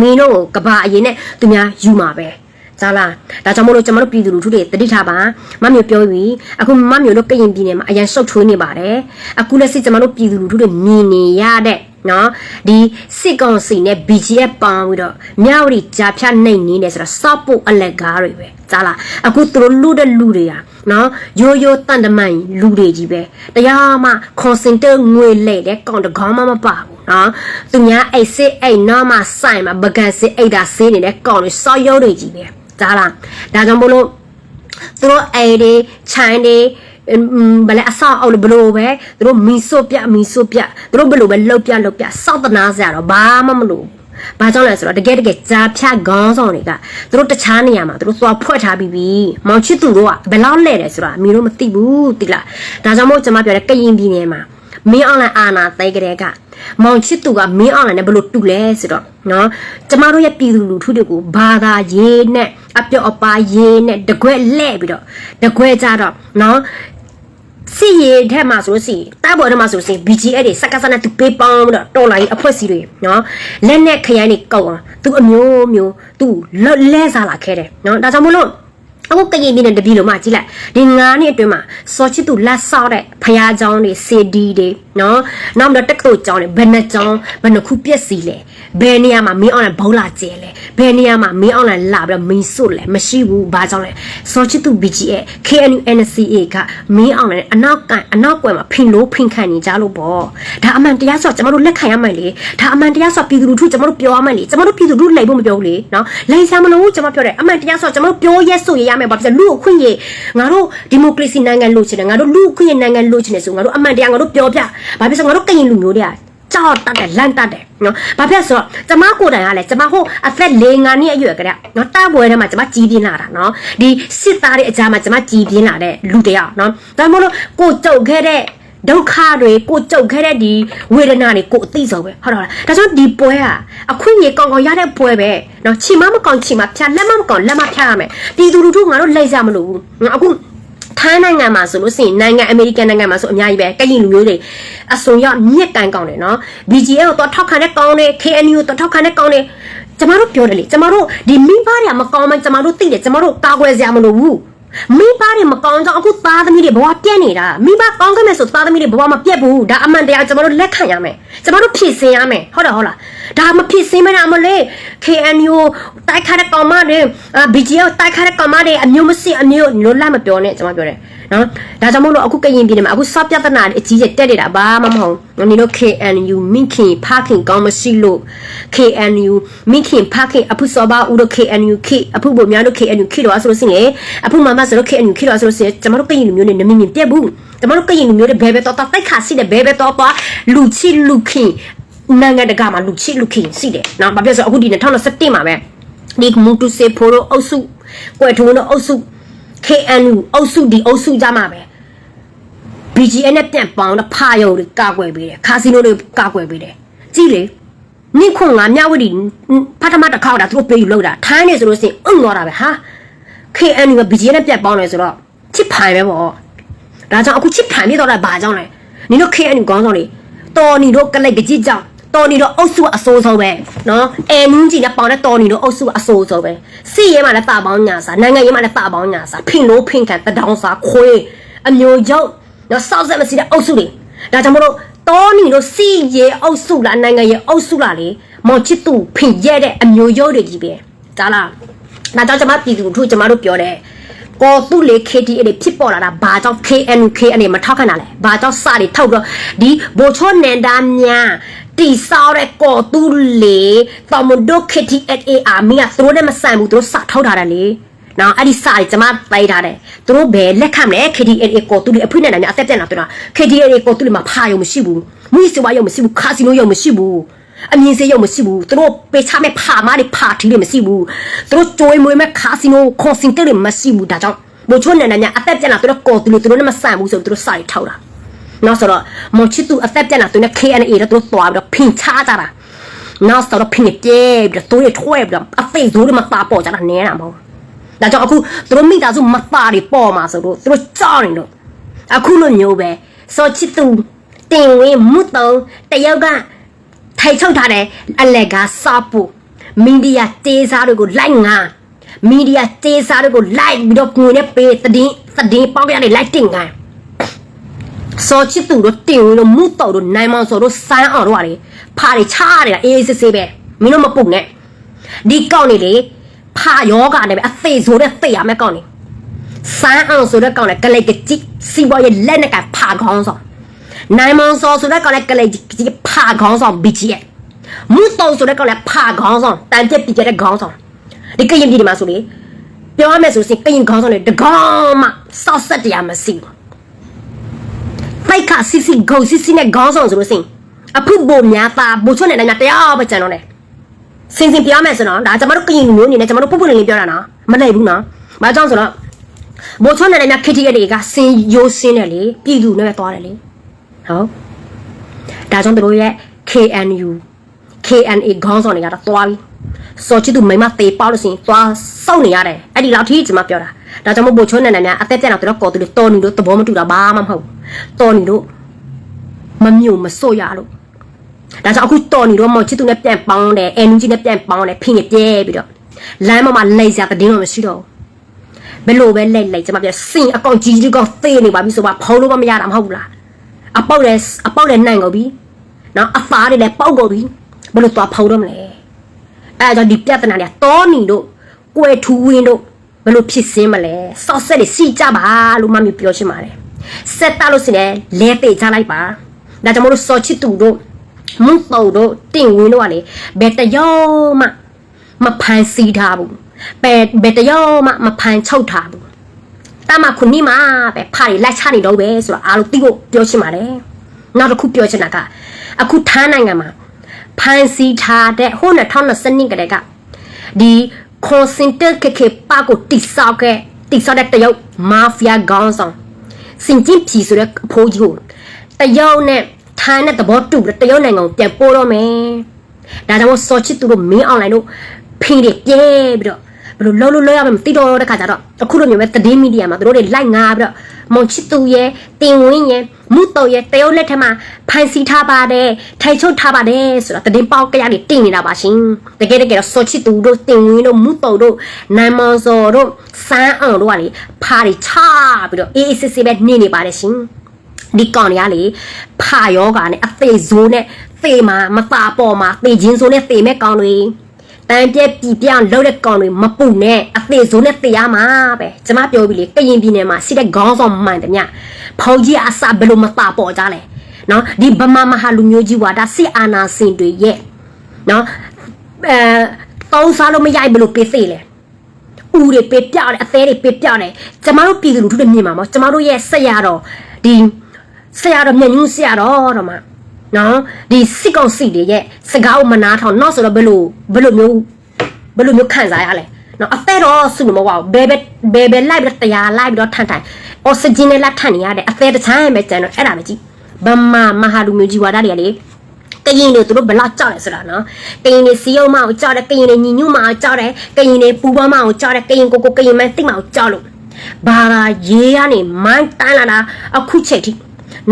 မင်းတို့ကဘာအရင်နဲ့သူများယူမှာပဲ။ကြားလားဒါကြောင့်မို့လို့ကျွန်တော်တို့ပြည်သူလူထုတွေတတိထားပါမမျိုးပြောပြီးအခုမမျိုးတို့ကရင်ပြည်နယ်မှာအရန်ရှုပ်ထွေးနေပါတယ်အခုလက်ရှိကျွန်တော်တို့ပြည်သူလူထုတွေမြင်နေရတဲ့ နော်ဒီစစ်ကောင်စီနဲ့ BGF ပေါင်းပြီးတော့မြဝတီကြာဖြတ်နိုင်နေတယ်ဆိုတော့စောက်ဖို့အလက်ကားတွေပဲကြားလားအခုသူတို့လူတဲ့လူတွေဟာနော်ရိုးရိုးတန်တမန်လူတွေကြီးပဲတရားမှခွန်စင်တဲ့ငွေလဲတဲ့ကောင်တကောင်းမှမပါဘူးနော်သူများအိတ်စစ်အိတ်နော်မှဆိုင်မှာပကံစစ်အိတ်တာဆေးနေတဲ့ကောင်တွေစောက်ရုံးတွေကြီးပဲကြားလားဒါကြောင့်မို့လို့သူတို့အိတ်တွေခြိုင်းတွေ ဘယ်လဲအဆောက်အအုံဘလို့ပဲသူတို့မီဆို့ပြမီဆို့ပြသူတို့ဘလို့ပဲလှုပ်ပြလှုပ်ပြစောက်တနာစရာတော့ဘာမှမလို့ဘာကြောင့်လဲဆိုတော့တကယ်တကယ်ကြားဖြတ်ခေါင်းဆောင်တွေကသူတို့တခြားနေရာမှာသူတို့သွားဖွက်ထားပြီးပြီမောင်ချစ်သူတို့ကဘယ်လောက်လဲတယ်ဆိုတာအမီတို့မသိဘူးတိလားဒါကြောင့်မို့ကျွန်မပြောတယ်ကရင်ပြည်နယ်မှာမင်းအွန်လိုင်းအာနာတိုက်ကလေးကမောင်ချစ်သူကမင်းအွန်လိုင်းနဲ့ဘလို့တူလဲဆိုတော့နော်ကျမတို့ရဲ့ပြည်သူလူထုတွေကိုဘာသာရေးနဲ့အပြော့အပါရေးနဲ့တကွက်လဲ့ပြီးတော့တကွက်ကြတော့နော် စီရီထဲမှာဆိုလို့စီတားပေါ်ထဲမှာဆိုလို့စီ BGA တွေစက္ကစနဲ့သူပေးပေါင်းပြီးတော့တော်လာရေးအဖွဲ့အစည်းတွေနော်လက်နဲ့ခရိုင်တွေကောက်အောင်သူအမျိုးမျိုးသူလဲစားလာခဲ့တယ်နော်ဒါကြောင့်မလို့ အခုကရင်ပြည်နယ်တပြည်လုံးမှာကြည့်လိုက်ဒီ9နှစ်အတွင်းမှာစောချစ်သူလက်ဆောက်တဲ့ဖယားเจ้าတွေစေဒီတွေနော်နောက်တော့တက္ကသိုလ်เจ้าတွေဘယ်နှเจ้าဘယ်နှခုပြက်စီလဲဘယ်နေရာမှာမင်းအောင်လိုက်ဘုံလာကျဲလဲဘယ်နေရာမှာမင်းအောင်လိုက်လာပြီးတော့မင်းစွတ်လဲမရှိဘူးဘာကြောင့်လဲစောချစ်သူ BGA KNU NCA ကမင်းအောင်လိုက်အနောက်ကန်အနောက်ကွယ်မှာဖင်လို့ဖင်ခံနေကြလို့ပေါ့ဒါအမှန်တရားဆိုတော့ကျွန်တော်တို့လက်ခံရမယ်လေဒါအမှန်တရားဆိုတော့ပြည်သူလူထုကျွန်တော်တို့ပြောရမယ်လေကျွန်တော်တို့ပြည်သူလူထုလိမ်ဖို့မပြောဘူးလေနော်လိမ်ဆာမလို့ကျွန်တော်ပြောတယ်အမှန်တရားဆိုတော့ကျွန်တော်တို့ပြောရဲဆိုရရ မယ်ဘာဖြစ်လဲလူ့အခွင့်အရေးငါတို့ဒီမိုကရေစီနိုင်ငံလို့ချင်တယ်ငါတို့လူ့အခွင့်အရေးနိုင်ငံလို့ချင်တယ်ဆိုငါတို့အမှန်တရားငါတို့ပြောပြဘာဖြစ်လဲငါတို့ကရင်လူမျိုးတွေကကြောက်တတ်တယ်လန့်တတ်တယ်နော်ဘာဖြစ်ဆိုတော့ကျမကိုယ်တိုင်ကလည်းကျမဟိုအသက်၄၅နှစ်အရွယ်ကလေးနော်တာပွဲထဲမှာကျမကြီးပြင်းလာတာနော်ဒီစစ်သားတွေအကြမ်းမှာကျမကြီးပြင်းလာတဲ့လူတယောက်နော်ဒါမှမဟုတ်ကိုကြုတ်ခဲ့တဲ့ ဒုက္ခတွေကိုကြုံခဲ့တဲ့ဒီဝေဒနာတွေကိုအသိဆုံးပဲဟုတ်တော့လားဒါကြောင့်ဒီပွဲဟာအခွင့်အရေးကောင်းကောင်းရတဲ့ပွဲပဲနော်ချီမမကောင်ချီမဖြာလက်မမကောင်လက်မဖြာရမယ်ပြည်သူလူထုငါတို့လိုက်ကြမလို့ဘူးအခုထိုင်းနိုင်ငံမှာဆိုလို့ရှိရင်နိုင်ငံအမေရိကန်နိုင်ငံမှာဆိုအများကြီးပဲကရင်လူမျိုးတွေအစုံရမြက်ကန်ကောင်းတယ်နော် BGA ကိုတော့ထောက်ခံတဲ့ကောင်းတယ် KNU ကိုတော့ထောက်ခံတဲ့ကောင်းတယ်ကျမတို့ပြောတယ်လေကျမတို့ဒီမိဘတွေကမကောင်းမှကျမတို့သိတယ်ကျမတို့ကာကွယ်စရာမလိုဘူး မိဘတွေမကောင်းကြောင့်အခုသားသမီးတွေဘဝပြက်နေတာမိဘကောင်းခဲ့မယ်ဆိုသားသမီးတွေဘဝမပြက်ဘူးဒါအမှန်တရားကျွန်တော်တို့လက်ခံရမယ်ကျွန်တော်တို့ဖြည့်စင်ရမယ်ဟုတ်တယ်ဟုတ်လား ဒါမဖြည့်စင်မနဲ့အမလေး KNU တိုက်ခါတဲ့ကောင်မတွေ BGL တိုက်ခါတဲ့ကောင်မတွေအမျိုးမစစ်အမျိုးလို့လက်မပြောနဲ့ကျွန်မပြောတယ်နော်ဒါကြောင့်မို့လို့အခုကရင်ပြည်နယ်မှာအခုစောပြဿနာအကြီးကြီးတက်နေတာဘာမှမဟုတ်ဘူးညီတို့ KNU မိခင်ဖခင်ကောင်းမရှိလို့ KNU မိခင်ဖခင်အဖုစောပါဦးတို့ KNU K အဖုပေါ်များတို့ KNU K တော့ဆိုလို့ရှိရင်အဖုမမဆိုလို့ KNU K တော့ဆိုလို့ရှိရင်ကျွန်တော်တို့ကရင်လူမျိုးနဲ့နမင်းမြင်ပြက်ဘူးကျွန်တော်တို့ကရင်လူမျိုးတွေဘဲဘဲတော့တိုက်ခါရှိတယ်ဘဲဘဲတော့ပါလူချီလူခင် နိုင်ငံတကာမှာလူချီလူခင်ရှိတယ်နော်ဘာဖြစ်ဆိုအခုဒီ2021မှာပဲဒီမူတူစေဖိုရိုအုပ်စုကွယ်ထုံးတို့အုပ်စု KNU အုပ်စုဒီအုပ်စုကြမှာပဲ BGN နဲ့ပြန်ပေါင်းတော့ဖာယုံတွေကာကွယ်ပေးတယ်ခါစီနိုတွေကာကွယ်ပေးတယ်ကြည့်လေနိခွန်ကမြဝတီဖတ်ထမတစ်ခေါက်တာသူတို့ပေးယူလို့တာထိုင်းနေဆိုလို့ရှိရင်အုံတော့တာပဲဟာ KNU က BGN နဲ့ပြန်ပေါင်းတယ်ဆိုတော့ချစ်ဖိုင်ပဲပေါ့ဒါကြောင့်အခုချစ်ဖိုင်ပြတော့တာဘာကြောင့်လဲနင်တို့ KNU ကောင်းဆောင်လေတော်နီတို့ကလိတ်ကြည့်ကြောင် တော်နီတို့အုပ်စုအစိုးဆုံးပဲနော်အဲနင်းကြီးနဲ့ပေါင်းတဲ့တော်နီတို့အုပ်စုအစိုးဆုံးပဲစီရဲမှာလည်းတာပေါင်းညာစာနိုင်ငံရေးမှာလည်းတာပေါင်းညာစာဖင်လို့ဖင်ခံတဒေါင်းစာခွေးအမျိုးကျုပ်နော်စောက်ဆက်မစီတဲ့အုပ်စုတွေဒါကြောင့်မလို့တော်နီတို့စီရဲအုပ်စုလားနိုင်ငံရေးအုပ်စုလားလေမော်ချစ်သူဖင်ရဲတဲ့အမျိုးကျုပ်တွေကြီးပဲကြားလားဒါကြောင့်ကျွန်မပြည်သူတို့ကျွန်မတို့ပြောတယ်ကောသူလေ KTA တွေဖြစ်ပေါ်လာတာဘာကြောင့် KNU KNA မထောက်ခံတာလဲဘာကြောင့်စတွေထုတ်တော့ဒီဘိုချိုနန်ဒါများ တီဆောက်တဲ့ကောသူလေတော်မဒို KTA အာမီကသူတို့နဲ့မဆန်ဘူးသူတို့စထောက်ထားတယ်လေနော်အဲ့ဒီစာတွေကျွန်မပေးထားတယ်သူတို့ဘယ်လက်ခံမလဲ KTA ကိုသူတွေအဖွင့်နေတယ်များအသက်ပြန်လာသူလား KTA ကိုသူတွေမှာဖာရုံမရှိဘူးမွေးစဝါရုံမရှိဘူးခါစီနိုရုံမရှိဘူးအမြင်စေရုံမရှိဘူးသူတို့ပေးချမဲ့ဖာမတွေဖာထီတွေမရှိဘူးသူတို့ကြိုးမွေးမဲ့ခါစီနိုခွန်စင်တွေမရှိဘူးဒါကြောင့်ဘိုချိုနေနေညာအသက်ပြန်လာသူတို့ကိုသူတို့သူတို့နဲ့မဆန်ဘူးဆိုသူတို့စာတွေထောက်တာ နောက်ဆိုတော့မော်ချစ်သူအသက်ပြန်လာသူနဲ့ KNA တော့သူတို့သွားပြီးတော့ဖင်ချကြတာနောက်ဆိုတော့ဖင်ပြဲပြီးတော့သူတွေထွဲပြီးတော့အသိဇိုးတွေမှာတာပေါ်ကြတာနဲတာမဟုတ်ဒါကြောင့်အခုသူတို့မိသားစုမပါတွေပေါ်မှာဆိုတော့သူတို့ကြောက်နေတော့အခုလိုမျိုးပဲစောချစ်သူတင်ဝင်းမွတ်တုံတယောက်ကထိုင်ချုပ်ထားတဲ့အလက်ကားစားဖို့မီဒီယာတေးစားတွေကိုလိုက်ငါမီဒီယာတေးစားတွေကိုလိုက်ပြီးတော့ငွေနဲ့ပေးတည်င်းတည်င်းပေါက်ရတယ်လိုက်တင်ငါ စောချစ်သူတို့တင်ဝင်းတို့မွတ်တုံတို့နိုင်မောင်စောတို့စမ်းအောင်တို့ကလေဖားတွေချားနေတာအေးစစ်စစ်ပဲမင်းတို့မပုတ်နဲ့ဒီကောက်နေလေဖာယောဂနဲ့ပဲအသေးဆိုတဲ့သိရမယ်ကောက်နေစမ်းအောင်ဆိုတဲ့ကောက်နဲ့ကလေးကကြည့်စီဘောရဲ့လက်နဲ့ကဖာခေါင်းဆောင်နိုင်မောင်စောဆိုတဲ့ကောက်နဲ့ကလေးကြည့်ဖာခေါင်းဆောင်ဘီချီရဲ့မွတ်တုံဆိုတဲ့ကောက်နဲ့ဖာခေါင်းဆောင်တန်ပြက်ပြကြတဲ့ခေါင်းဆောင်ဒီကရင်ပြည်ဒီမှာဆိုလေပြောရမယ်ဆိုရင်ကရင်ခေါင်းဆောင်တွေတကောင်မှစောက်ဆက်တရားမရှိဘူး ဖိုက်ခါစစ်စစ်ဂုံစစ်စစ်နဲ့ခေါင်းဆောင်ဆိုလို့စင်အဖုဘိုများတာဘိုချွတ်နဲ့လည်းတရားပဲကြံတော့တယ်စင်စင်ပြောမယ်ဆိုတော့ဒါကျွန်တော်တို့ကရင်လူမျိုးအနေနဲ့ကျွန်တော်တို့ပုပ်ပုလင်းလေးပြောတာနော်မလိမ့်ဘူးနော်ဘာကြောင့်ဆိုတော့ဘိုချွတ်နဲ့လည်း KTL တွေကစင်ရိုးစင်းတယ်လေပြည်သူနဲ့ပဲသွားတယ်လေဟုတ်ဒါကြောင့်တို့ရဲ့ KNU KNA ခေါင်းဆောင်တွေကတော့သွားပြီစောချစ်သူမိမသေးပေါက်လို့စင်သွားစောင့်နေရတယ်အဲ့ဒီလောက်ထိကျွန်မပြောတာ ဒါကြောင့်မို့ဘိုချွတ်နဲ့လည်းအသက်ပြန်တော့တို့ကော်တူတွေတော်နေလို့သဘောမတူတာဘာမှမဟုတ်တော်နေလို့မမျိုးမစိုးရလို့ဒါကြောင့်အခုတော်နေတော့မော်ချစ်သူနဲ့ပြန်ပေါင်းတယ်အန်ယူဂျီနဲ့ပြန်ပေါင်းတယ်ဖင်ပြဲပြီးတော့လမ်းပေါ်မှာလိတ်စရာတည်င်းတော့မရှိတော့ဘယ်လိုပဲလိတ်လိတ်ကျွန်မပြစင်အကောင့်ကြီးကြီးကောသေးနေပါပြီဆိုပါဖုံးလို့မရတာမဟုတ်ဘူးလားအပေါက်လည်းအပေါက်လည်းနိုင်ကုန်ပြီနော်အသားတွေလည်းပေါက်ကုန်ပြီဘယ်လိုသွားဖုံးတော့မလဲအဲဒါကြောင့်ဒီပြဿနာတွေကတောနေတို့ကွယ်ထူဝင်းတို့ ဘယ်လိုဖြစ်စင်းမလဲဆော့ဆက်တွေစီကြပါလို့မမပြောချင်ပါတယ်ဆက်တာလို့စင်လဲလဲပေချလိုက်ပါဒါကြောင့်မလို့စောချစ်သူတို့မွန်းတော်တို့တင်ဝင်းတို့ကလေဘယ်တယောမှမဖန်စီထားဘူးဘယ်ဘယ်တယောမှမဖန်ချုပ်ထားဘူးတမခုနိမှာပဲဖားရီလက်ချနေတော့ပဲဆိုတော့အားလုံးသိဖို့ပြောချင်ပါတယ်နောက်တစ်ခုပြောချင်တာကအခုထားနိုင်ငံမှာဖန်စီထားတဲ့ဟို2020ကတည်းကဒီ ကွန်စင်တာကကေပါကိုတိဆောက်ခဲ့တိဆောက်တဲ့တရုတ်မာဖီးယားခေါင်းဆောင်စင်ကျင်းဖြီဆိုတဲ့အဖိုးကြီးကိုတရုတ်နဲ့ထိုင်းနဲ့သဘောတူပြီးတရုတ်နိုင်ငံကိုပြန်ပို့တော့မယ်။ဒါကြောင့်မို့စောချစ်သူတို့မင်းအွန်လိုင်းတို့ဖိတွေပြဲပြီးတော့ ဘယ်လိုလုံးလုံးလုံးရမလဲမသိတော့တဲ့ခါကျတော့အခုလိုမျိုးပဲသတင်းမီဒီယာမှာတို့တွေလိုက်ငါပြီးတော့မွန်ချစ်သူရဲ့တင်ဝင်းရဲ့မုတ်တော်ရဲ့တရုတ်လက်ထက်မှာဖန်စီထားပါတယ်ထိုင်ချုပ်ထားပါတယ်ဆိုတော့သတင်းပေါက်ကြရတွေတင်နေတာပါရှင်တကယ်တကယ်တော့စောချစ်သူတို့တင်ဝင်းတို့မုတ်တော်တို့နိုင်မောင်စော်တို့စမ်းအောင်တို့ကလေဖားတွေချပြီးတော့အေးအေးစစ်စစ်ပဲနေနေပါတယ်ရှင်ဒီကောင်တွေကလေဖာယောဂါနဲ့အသေးဇိုးနဲ့သေမှာမตาပေါ်မှာသေချင်းဇိုးနဲ့သေမဲ့ကောင်တွေ တန်ပြက်ပြည်ပြောင်းလောက်တဲ့ကောင်တွေမပူနဲ့အသေးဇိုးနဲ့သေရမှာပဲကျမပြောပြီးလေကရင်ပြည်နယ်မှာရှိတဲ့ခေါင်းဆောင်မှန်တယ်မြဖောင်ကြီးအစဘယ်လိုမตาပေါ်ကြလဲနော်ဒီဗမာမဟာလူမျိုးကြီးဝါဒစစ်အာဏာရှင်တွေရဲ့နော်အဲတောင်းစားလို့မရဘယ်လိုပေးသေးလဲဦးတွေပေးပြတယ်အသေးတွေပေးပြတယ်ကျမတို့ပြည်သူလူထုတွေမြင်မှာမဟုတ်ကျမတို့ရဲ့ဆက်ရတော့ဒီဆရာတော်မြတ်ညူးဆရာတော်တော့မှာ နော်ဒီစစ်ကောင်စီတွေရဲ့စကားကိုမနာထောင်တော့ဆိုတော့ဘယ်လိုဘယ်လိုမျိုးဘယ်လိုမျိုးခံစားရလဲနော်အသက်တော့စုလို့မဟုတ်ပါဘူးဘယ်ပဲဘယ်ဘယ်လိုက်ပြီးတော့တရားလိုက်ပြီးတော့ထန်ထိုင်အောက်ဆီဂျင်နဲ့လက်ထန်နေရတဲ့အသေးတချမ်းပဲကျန်တော့အဲ့ဒါပဲကြည့်ဗမာမဟာလူမျိုးကြီးဝါဒတွေကလေကရင်တွေသူတို့ဘလောက်ကြောက်လဲဆိုတာနော်ကရင်တွေစီယုံမအောင်ကြောက်တယ်ကရင်တွေညီညွတ်မအောင်ကြောက်တယ်ကရင်တွေပူပွားမအောင်ကြောက်တယ်ကရင်ကိုကိုကရင်မန်းတိတ်မအောင်ကြောက်လို့ဘာသာရေးကနေမိုင်းတိုင်းလာတာအခုချိန်ထိ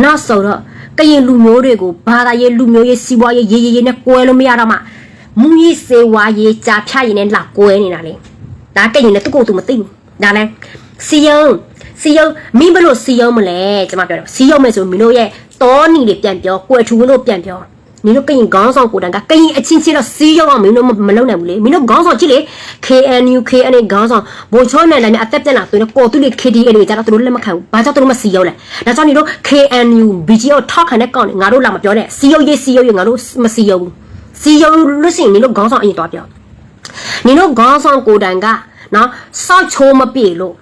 နောက်ဆိုတော့ ကရင်လူမျိုးတွေကိုဘာသာရေးလူမျိုးရေးစီးပွားရေးရေးရေးရေးနဲ့ကွဲလို့မရတော့မှမူရေးစေဝါရေးကြာဖြတ်ရေးနဲ့လာကွဲနေတာလေဒါကရင်နဲ့သူ့ကိုယ်သူမသိဘူးဒါလဲစီယုံစီယုံမင်းဘလို့စီယုံမလဲကျွန်မပြောတော့စီယုံမယ်ဆိုမင်းတို့ရဲ့တောနီတွေပြန်ပြောကွယ်ထူလို့ပြန်ပြော မင်းတို့ကရင်ခေါင်းဆောင်ကိုတန်ကကရင်အချင်းချင်းတော့စီးရောက်အောင်မင်းတို့မလုပ်နိုင်ဘူးလေမင်းတို့ခေါင်းဆောင်ကြည့်လေ KNU KNA ခေါင်းဆောင်ဘိုလ်ချောနဲ့လည်းအသက်ပြက်လာဆိုရင်ကိုတူလေး KDA တွေကြတော့သူတို့လက်မခံဘူးဘာကြောင့်သူတို့မစီးရောက်လဲဒါကြောင့်ဒီတို့ KNU BGO ထောက်ခံတဲ့ကောင်တွေငါတို့လာမပြောနဲ့စီးရောက်ရေးစီးရောက်ရေးငါတို့မစီးရောက်ဘူးစီးရောက်လို့ရှိရင်မင်းတို့ခေါင်းဆောင်အရင်သွားပြောနင်တို့ခေါင်းဆောင်ကိုတန်ကနော်စောက်ချိုးမပြေလို့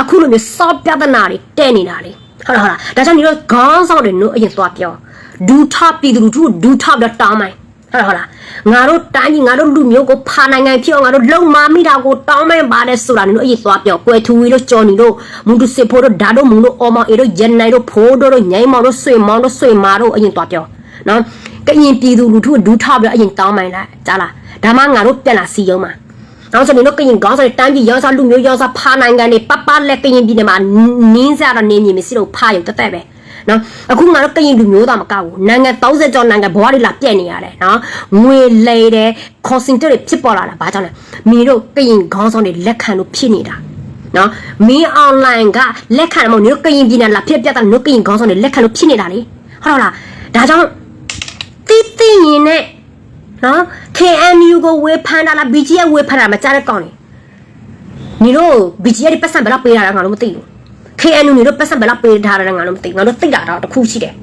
အခုလိုမျိုးစောက်ပြဿနာတွေတဲ့နေတာလေဟုတ်လားဟုတ်လားဒါကြောင့်ဒီတို့ခေါင်းဆောင်တွေတို့အရင်သွားပြော ဒူထပြည်သူလူထုဒူထပြီးတော့တောင်းမိုင်းဟုတ်လားဟုတ်လားငါတို့တိုင်းကြီးငါတို့လူမျိုးကိုဖာနိုင်ငံဖြစ်အောင်ငါတို့လုံမာမိတာကိုတောင်းမိုင်းပါတယ်ဆိုတာနင်တို့အရင်သွားပြောကွယ်ထူဝီတို့ကြော်နီတို့မူတူစစ်ဖို့တို့ဓာတို့မုံတို့အော်မောင်အေတို့ရန်နိုင်တို့ဖိုးတို့တို့ညိုင်းမောင်တို့ဆွေမောင်တို့ဆွေမာတို့အရင်သွားပြောနော်ကရင်ပြည်သူလူထုဒူထပြီးတော့အရင်တောင်းမိုင်းလိုက်ကြားလားဒါမှငါတို့ပြန်လာစီယုံမှာနောက်ဆိုရင်တို့ကရင်ကောင်းဆိုတန်းကြီးရောစားလူမျိုးရောစားဖာနိုင်ငံတွေပပလက်ကရင်ပြည်နယ်မှာနင်းစားတော့နေမြင်မရှိတော့ဖာရုံတက်တက်ပဲ နော်အခုငါတို့ကရင်လူမျိုးသားမကောက်ဘူးနိုင်ငံ30ကျော်နိုင်ငံဘဝတွေလာပြက်နေရတယ်နော်ငွေလေတယ်ခေါ်စင်တွေဖြစ်ပေါ်လာတာဘာကြောင့်လဲမင်းတို့ကရင်ခေါင်းဆောင်တွေလက်ခံလို့ဖြစ်နေတာနော်မင်းအွန်လိုင်းကလက်ခံမဟုတ်တို့ကရင်ပြည်နယ်လာဖြစ်ပြတ်တာတို့ကရင်ခေါင်းဆောင်တွေလက်ခံလို့ဖြစ်နေတာလေဟုတ်လားဒါကြောင့်တီးတီးရင်နဲ့နော် KNU ကိုဝေဖန်တာလား BGF ဝေဖန်တာမကြားတဲ့ကောင်နေညီတို့ BGF တွေပတ်စံဘယ်လောက်ပေးတာလဲငါတို့မသိဘူး KNU ညီတို့ပတ်စံဘယ်လောက်ပေးထားတာလဲငါတို့မသိဘူးငါတို့သိတာတော့တစ်ခုရှိတယ်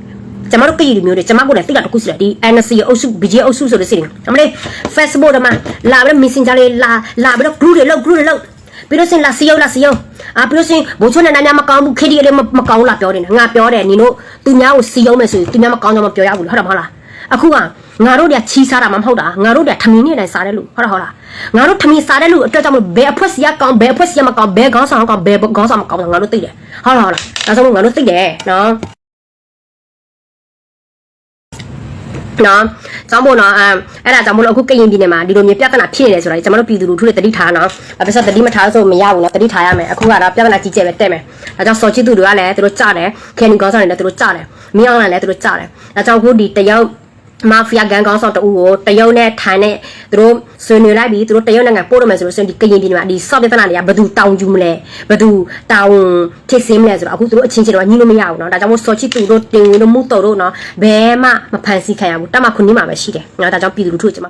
ကျမတို့ပြည်လူမျိုးတွေကျမကိုလည်းသိတာတစ်ခုရှိတယ်ဒီ NC အုပ်စု BGF အုပ်စုဆိုလို့ရှိရင်အမလေး Facebook တွေမှာလာပြီးတော့ Messenger တွေလာလာပြီးတော့ group တွေလောက် group တွေလောက်ပြီးတော့စင်လာစီယောလာစီယောအာပြီးတော့စင်ဘိုးချွန်းနဲ့နာမည်မကောင်းဘူး KD တွေမကောင်းလားပြောတယ်ငါပြောတယ်ညီတို့သူများကိုစီယောမယ်ဆိုရင်သူများမကောင်းတော့မပြောရဘူးဟုတ်တယ်မဟုတ်လားအခုက ငါတို့တွေကချီးစားတာမှမဟုတ်တာငါတို့တွေကထမင်းနေတိုင်းစားတဲ့လူဟုတ်လားဟုတ်လားငါတို့ထမင်းစားတဲ့လူအတွက်ကြောင့်မလို့ဘယ်အဖွဲ့စီကကောင်းဘယ်အဖွဲ့စီကမကောင်းဘယ်ခေါင်းဆောင်ကောင်းဘယ်ခေါင်းဆောင်မကောင်းငါတို့သိတယ်ဟုတ်လားဟုတ်လားဒါဆိုငါတို့သိတယ်နော်နော်ကျောင်းပေါ်နော်အဲအဲ့ဒါကြောင့်မလို့အခုကရင်ပြည်နယ်မှာဒီလိုမျိုးပြဿနာဖြစ်နေတယ်ဆိုတာကျွန်တော်တို့ပြည်သူလူထုတွေတတိထားနော်အပစတတိမထားဆိုမရဘူးနော်တတိထားရမယ်အခုကတော့ပြဿနာကြီးကျယ်ပဲတဲ့မယ်ဒါကြောင့်စော်ချစ်သူတွေကလည်းသူတို့ကြားတယ်ခဲနီကောင်းဆောင်တွေလည်းသူတို့ကြားတယ်မင်းအောင်လည်းသူတို့ကြားတယ်ဒါကြောင့်အခုဒီတရုတ် မာဖီးယားဂန်ကောင်းဆောင်တူကိုတရုတ်နဲ့ထိုင်းနဲ့သူတို့ဆွေးနွေးလိုက်ပြီးသူတို့တရုတ်နိုင်ငံပို့ရမယ်ဆိုလို့ဆိုရင်ဒီကရင်ပြည်နယ်မှာဒီဆော့ပြဿနာတွေကဘယ်သူတောင်းကျူးမလဲဘယ်သူတောင်းဖြစ်စင်းမလဲဆိုတော့အခုသူတို့အချင်းချင်းတော့ညှိလို့မရဘူးเนาะဒါကြောင့်မို့စော်ချစ်သူတို့တင်ဝင်တို့မှုတော်တို့เนาะဘယ်မှမဖန်ဆီးခံရဘူးတတ်မှခုနှစ်မှာပဲရှိတယ်เนาะဒါကြောင့်ပြည်သူလူထုကျွန်မ